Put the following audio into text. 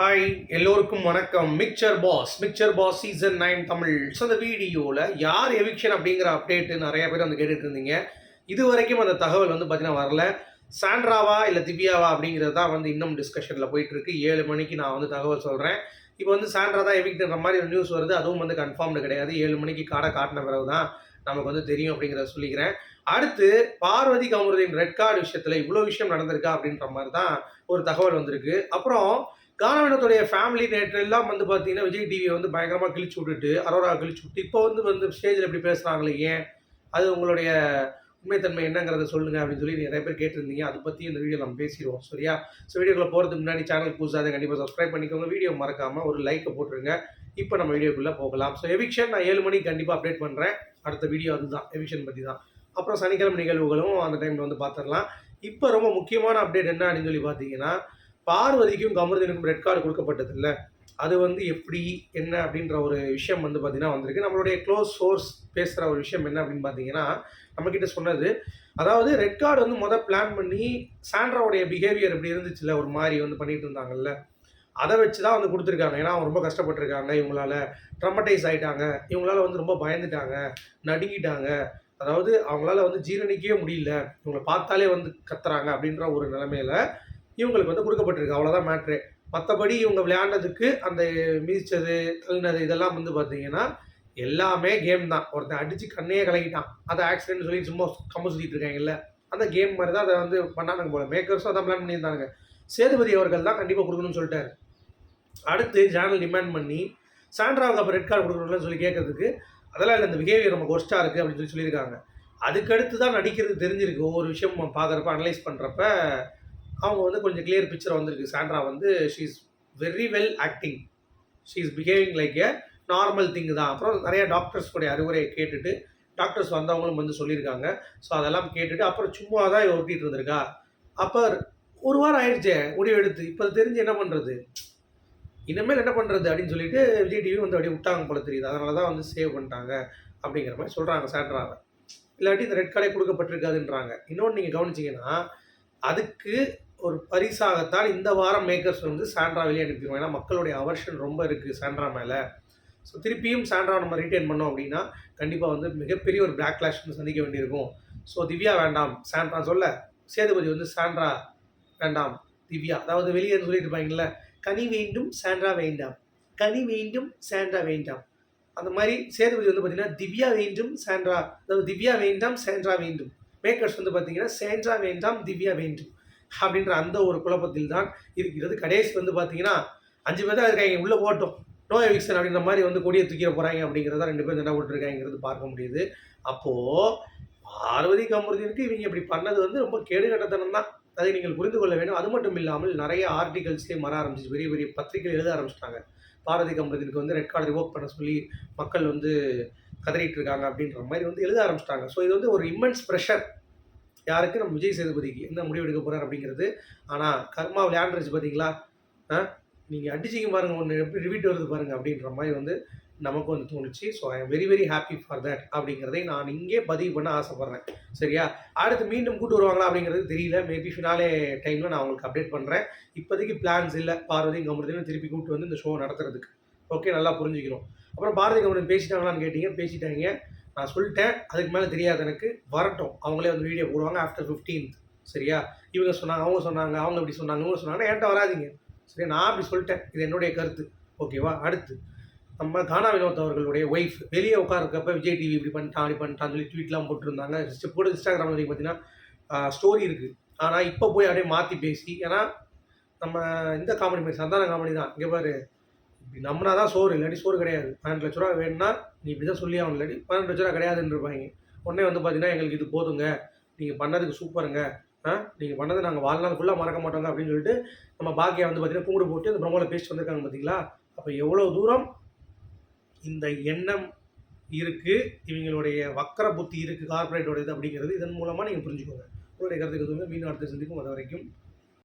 Hi எல்லோருக்கும் வணக்கம். Mixture boss mixture boss season nine Tamil. So அந்த வீடியோவில் யார் எவிக்ஷன் அப்படிங்கிற அப்டேட்டு நிறைய பேர் வந்து கேட்டுட்டு இருந்தீங்க. இது வரைக்கும் அந்த தகவல் வந்து பார்த்தீங்கன்னா வரல. சாண்ட்ராவா இல்லை திவ்யாவா அப்படிங்கிறது தான் வந்து இன்னும் டிஸ்கஷனில் போயிட்டுருக்கு ஏழு மணிக்கு நான் வந்து தகவல் சொல்கிறேன் இப்போ வந்து சாண்ட்ரா தான் எவிக்ட்ன்ற மாதிரி ஒரு நியூஸ் வருது. அதுவும் வந்து கன்ஃபார்ம்டு கிடையாது. ஏழு மணிக்கு காடை காட்டின பிறகு தான் நமக்கு வந்து தெரியும் அப்படிங்கிறத சொல்லிக்கிறேன். அடுத்து பார்வதி கமருதின் ரெட் கார்டு விஷயத்தில் இவ்வளோ விஷயம் நடந்திருக்கா அப்படின்ற மாதிரி தான் ஒரு தகவல் வந்திருக்கு. அப்புறம் கானவனத்துடைய ஃபேமிலி நேற்று எல்லாம் வந்து பார்த்தீங்கன்னா விஜய் டிவியை வந்து பயங்கரமாக கிழிச்சு விட்டுட்டு அரோரா கிழிச்சு விட்டு இப்போ வந்து வந்து ஸ்டேஜில் எப்படி பேசுகிறாங்களே ஏன்? அது உங்களுடைய உண்மைத்தன்மை என்னங்கிறத சொல்லுங்க அப்படின்னு சொல்லி நிறைய பேர் கேட்டிருந்தீங்க. அதை பற்றி இந்த வீடியோ நம்ம பேசிடுவோம் சரியா? ஸோ வீடியோக்குள்ள போகிறதுக்கு முன்னாடி சேனல் புதுசாக கண்டிப்பாக சப்ஸ்கிரைப் பண்ணிக்கோங்க. வீடியோ மறக்காமல் ஒரு லைக்கை போட்டுருங்க. இப்போ நம்ம வீடியோக்குள்ளே போகலாம். ஸோ எவிக்ஷன் நான் ஏழு மணிக்கு கண்டிப்பாக அப்டேட் பண்ணுறேன் அடுத்த வீடியோ அதுதான் எவிக்ஷன் பற்றி தான். அப்புறம் சனிக்கிழமை நிகழ்வுகளும் அந்த டைமில் வந்து பார்த்துடலாம். இப்போ ரொம்ப முக்கியமான அப்டேட் என்ன அப்படின்னு சொல்லி பார்த்தீங்கன்னா பார்வதிக்கும் கமருதனுக்கும் ரெட் கார்டு கொடுக்கப்பட்டதில்ல. அது வந்து எப்படி என்ன அப்படின்ற ஒரு விஷயம் வந்து பார்த்தீங்கன்னா வந்திருக்கு. நம்மளுடைய க்ளோஸ் சோர்ஸ் பேசுகிற ஒரு விஷயம் என்ன அப்படின்னு பார்த்தீங்கன்னா நம்மக்கிட்ட சொன்னது அதாவது ரெட் கார்டு வந்து மொதல் பிளான் பண்ணி சாண்ட்ராவுடைய பிஹேவியர் இப்படி இருந்துச்சுல்ல ஒரு மாதிரி வந்து பண்ணிட்டு இருந்தாங்கல்ல அதை வச்சு தான் வந்து கொடுத்துருக்காங்க. ஏன்னா அவங்க ரொம்ப கஷ்டப்பட்டிருக்காங்க இவங்களால ட்ரமடைஸ் ஆகிட்டாங்க இவங்களால வந்து ரொம்ப பயந்துட்டாங்க நடுங்கிட்டாங்க. அதாவது அவங்களால வந்து ஜீரணிக்கவே முடியல. இவங்களை பார்த்தாலே வந்து கத்துறாங்க அப்படின்ற ஒரு நிலைமையில இவங்களுக்கு வந்து கொடுக்கப்பட்டிருக்கு. அவ்வளோதான் மேட்ரு மற்றபடி இவங்க விளையாண்டதுக்கு அந்த மிதிச்சது தள்ளினது இதெல்லாம் வந்து பார்த்தீங்கன்னா எல்லாமே கேம் தான். ஒருத்தன் அடித்து கண்ணையே கலக்கிட்டான். அதை ஆக்சிடென்ட் சொல்லி சும்மா கம்ம சுற்றிட்டு இருக்காங்கல்ல. அந்த கேம் மாதிரி தான் அதை வந்து பண்ணானுங்க போல. மேக்கர்ஸும் அதான் பிளான் பண்ணியிருந்தாங்க சேதுபதி அவர்கள் தான் கண்டிப்பாக கொடுக்கணும்னு சொல்லிட்டாரு. அடுத்து சேனல் டிமாண்ட் பண்ணி சாண்ட்ராவுக்கு அப்போ ரெட் கார்டு கொடுக்கணும்னு சொல்லி கேட்கறதுக்கு அதெல்லாம் இல்லை இந்த பிஹேவியர் ரொம்ப ஒஸ்ட்டாக இருக்குது அப்படின்னு சொல்லி சொல்லியிருக்காங்க. அதுக்கடுத்து தான் நடிக்கிறது தெரிஞ்சிருக்கு. ஒவ்வொரு விஷயம் பார்க்குறப்ப அனலைஸ் பண்ணுறப்ப அவங்க வந்து கொஞ்சம் கிளியர் பிக்சர் வந்திருக்கு. சாண்ட்ரா வந்து she is very well acting she is behaving like a normal thing தான். அப்புறம் நிறைய டாக்டர்ஸ் கூட அறிவுரையை கேட்டுட்டு டாக்டர்ஸ் வந்தவங்களும் வந்து சொல்லியிருக்காங்க. ஸோ அதெல்லாம் கேட்டுட்டு அப்புறம் சும்மா தான் இவ ஒட்டிகிட்டு இருந்திருக்கா? அப்போ ஒரு வாரம் ஆயிடுச்சே முடிவு எடுத்து. இப்போ தெரிஞ்சு என்ன பண்ணுறது இனிமேல் என்ன பண்ணுறது அப்படின்னு சொல்லிட்டு விஜய் டிவி வந்து அப்படியே விட்டாங்க போல தெரியுது. அதனால தான் வந்து சேவ் பண்ணிட்டாங்க அப்படிங்கிற மாதிரி சொல்கிறாங்க சாண்ட்ராவை இல்லாட்டி இந்த ரெட் கார்டே கொடுக்கப்பட்டிருக்காதுன்றாங்க. இன்னொன்று நீங்கள் கவனிச்சிங்கன்னா அதுக்கு ஒரு பரிசாகத்தான் இந்த வாரம் மேக்கர்ஸ் வந்து சாண்ட்ரா வெளியே அனுப்பிடுவோம் ஏன்னா மக்களுடைய அவர்ஷன் ரொம்ப இருக்குது சாண்ட்ரா மேலே. ஸோ திருப்பியும் சாண்ட்ரா நம்ம ரிட்டைன் பண்ணோம் அப்படின்னா கண்டிப்பாக வந்து மிகப்பெரிய ஒரு பேக்லாஷ் சந்திக்க வேண்டியிருக்கும். ஸோ திவ்யா வேண்டாம். சாண்ட்ரா சொல்ல. சேதுபதி வந்து சாண்ட்ரா வேண்டாம். திவ்யா. அதாவது வெளியே சொல்லிட்டு இருப்பாங்கல்ல கனி வேண்டும் சாண்ட்ரா வேண்டாம். கனி வேண்டும் சாண்ட்ரா வேண்டாம். அந்த மாதிரி சேதுபதி வந்து பார்த்தீங்கன்னா திவ்யா வேண்டும் சாண்ட்ரா. அதாவது திவ்யா வேண்டாம் சாண்ட்ரா வேண்டும். மேக்கர்ஸ் வந்து பார்த்தீங்கன்னா சாண்ட்ரா வேண்டாம் திவ்யா வேண்டும். அப்படின்ற அந்த ஒரு குழப்பத்தில் தான் இருக்கிறது. கடைசி வந்து பார்த்தீங்கன்னா அஞ்சு பேர் தான் இருக்காங்க உள்ளே போட்டோம் நோ எவிக்ஷன் அப்படின்ற மாதிரி வந்து கொடியை தூக்கிட போகிறாங்க அப்படிங்கிறத ரெண்டு பேரும் என்ன போட்டுருக்காங்கிறது பார்க்க முடியுது. அப்போது பார்வதி கமருதீனுக்கு இவங்க இப்படி பண்ணது வந்து ரொம்ப கேடுகட்டத்தனம் தான். அதை நீங்கள் புரிந்து கொள்ள வேண்டும். அது மட்டும் இல்லாமல் நிறைய ஆர்டிகல்ஸ்லேயும் வர ஆரம்பிச்சு பெரிய பெரிய பத்திரிகைகள் எழுத ஆரம்பிச்சிட்டாங்க. பார்வதி கமருதீனுக்கு வந்து ரெட் கார்டு ரிவோக் பண்ண சொல்லி மக்கள் வந்து கதறிட்டு இருக்காங்க அப்படின்ற மாதிரி வந்து எழுத ஆரம்பிச்சிட்டாங்க. ஸோ இது வந்து ஒரு இம்மென்ஸ் ப்ரெஷர் யாருக்கு? நம்ம விஜய் சேதுபதிக்கு. என்ன முடிவு எடுக்க போகிறார் அப்படிங்கிறது. ஆனால் கர்மா விளையாண்டுருச்சு பார்த்தீங்களா ஆ? நீங்கள் அடிச்சிங்க பாருங்கள் ஒன்று எப்படி ரிவீட் வருது பாருங்கள் அப்படின்ற மாதிரி வந்து நமக்கு வந்து தோணுச்சு. So I am very very happy for that அப்படிங்கிறதை நான் இங்கே பதிவு பண்ண ஆசைப்பட்றேன். சரியா? அடுத்து மீண்டும் கூட்டு வருவாங்களா அப்படிங்கிறது தெரியல. மேபி ஃபினாலே டைமில் நான் உங்களுக்கு அப்டேட் பண்ணுறேன் இப்போதைக்கு பிளான்ஸ் இல்லை. பார்வதி கமருதையும் திருப்பி கூப்பிட்டு வந்து இந்த ஷோ நடத்துறதுக்கு. ஓகே நல்லா புரிஞ்சுக்கணும் அப்புறம் பாரதி கமருதன் பேசிட்டாங்களான்னு கேட்டீங்க. பேசிட்டாங்க. நான் சொல்லிட்டேன் அதுக்கு மேலே தெரியாது எனக்கு. வரட்டும். அவங்களே வந்து வீடியோ போடுவாங்க ஆஃப்டர் ஃபிஃப்டீன்த் சரியா? இவங்க சொன்னாங்க அவங்க சொன்னாங்க அவங்க இப்படி சொன்னாங்க இவங்க சொன்னாங்க. என்கிட்ட வராதிங்க. சரியா? நான் அப்படி சொல்லிட்டேன். இது என்னுடைய கருத்து. ஓகேவா அடுத்து. நம்ம கானா வினோத் அவர்களுடைய ஒய்ஃப் வெளியே உட்காருக்கப்ப விஜய் டிவி இப்படி பண்ணிட்டான் அப்படி பண்ணிட்டான்னு சொல்லி ட்வீட்லாம் போட்டிருந்தாங்க. Just போட்டு இன்ஸ்டாகிராமில் வந்து பார்த்தீங்கன்னா ஸ்டோரி இருக்குது ஆனால் இப்போ போய் அப்படியே மாற்றி பேசி ஏன்னா நம்ம இந்த காமெடி மாதிரி சந்தான காமெடி தான். இங்கே பாரு இப்படி நம்மனா தான் சோறு இல்லாட்டி சோறு கிடையாது. பன்னெண்டு லட்ச ரூபா வேணும்னா நீ இப்படி தான் சொல்லி ஆகணும் இல்லாட்டி பன்னெண்டு லட்ச ரூபா கிடையாதுன்னு இருப்பாங்க உடனே வந்து பார்த்தீங்கன்னா எங்களுக்கு இது போதுங்க. நீங்கள் பண்ணதுக்கு சூப்பருங்க. ஆ நீங்கள் பண்ணதை நாங்கள் வாழ்நாள் ஃபுல்லாக மறக்க மாட்டோங்க அப்படின்னு சொல்லிட்டு நம்ம பாக்கியா வந்து பார்த்தீங்கன்னா கூடு போட்டு அந்த பிரமோவில் பேசிட்டு வந்திருக்காங்க பார்த்தீங்களா அப்போ எவ்வளோ தூரம் இந்த எண்ணம் இருக்குது இவங்களுடைய வக்கர புத்தி இருக்குது கார்பரேட்டோட இது அப்படிங்கிறது இதன் மூலமாக நீங்கள் புரிஞ்சுக்கோங்க. உங்களுடைய கருத்துக்கு மீண்டும் அடுத்த சந்திக்கும் அது வரைக்கும்